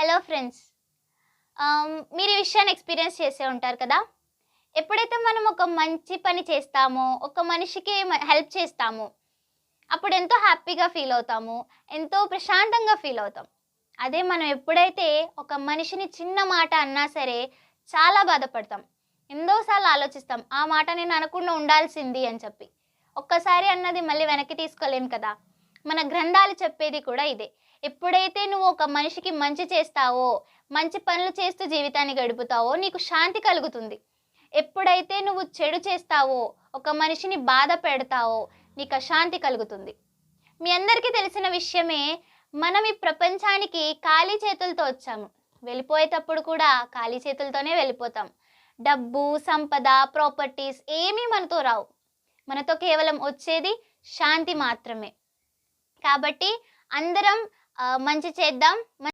Hello friends um, మీరు ఈ విషయాన్ని ఎక్స్పీరియన్స్ చేసే ఉంటారు కదా? ఎప్పుడైతే మనం ఒక మంచి పని చేస్తామో ఒక మనిషికి హెల్ప్ చేస్తామో అప్పుడు ఎంతో హ్యాపీగా ఫీల్ అవుతాము ఎంతో ప్రశాంతంగా ఫీల్ అవుతాం. అదే మనం ఎప్పుడైతే ఒక మనిషిని చిన్న మాట అన్నా సరే చాలా బాధపడతాం. ఎన్నోసార్లు ఆలోచిస్తాం ఆ మాట నేను అనకుండా ఉండాల్సింది అని చెప్పి. ఒక్కసారి అన్నది మళ్ళీ వెనక్కి తీసుకోలేం కదా? మన గ్రంథాలు చెప్పేది కూడా ఇదే. ఎప్పుడైతే నువ్వు ఒక మనిషికి మంచి చేస్తావో మంచి పనులు చేస్తూ జీవితాన్ని గడుపుతావో నీకు శాంతి కలుగుతుంది. ఎప్పుడైతే నువ్వు చెడు చేస్తావో ఒక మనిషిని బాధ పెడతావో నీకు అశాంతి కలుగుతుంది. మీ అందరికీ తెలిసిన విషయమే మనం ఈ ప్రపంచానికి ఖాళీ చేతులతో వచ్చాము. వెళ్ళిపోయేటప్పుడు కూడా ఖాళీ చేతులతోనే వెళ్ళిపోతాం. డబ్బు సంపద ప్రాపర్టీస్ ఏమీ మనతో రావు. మనతో కేవలం వచ్చేది శాంతి మాత్రమే. కాబట్టి అందరం మంచి చేద్దాం.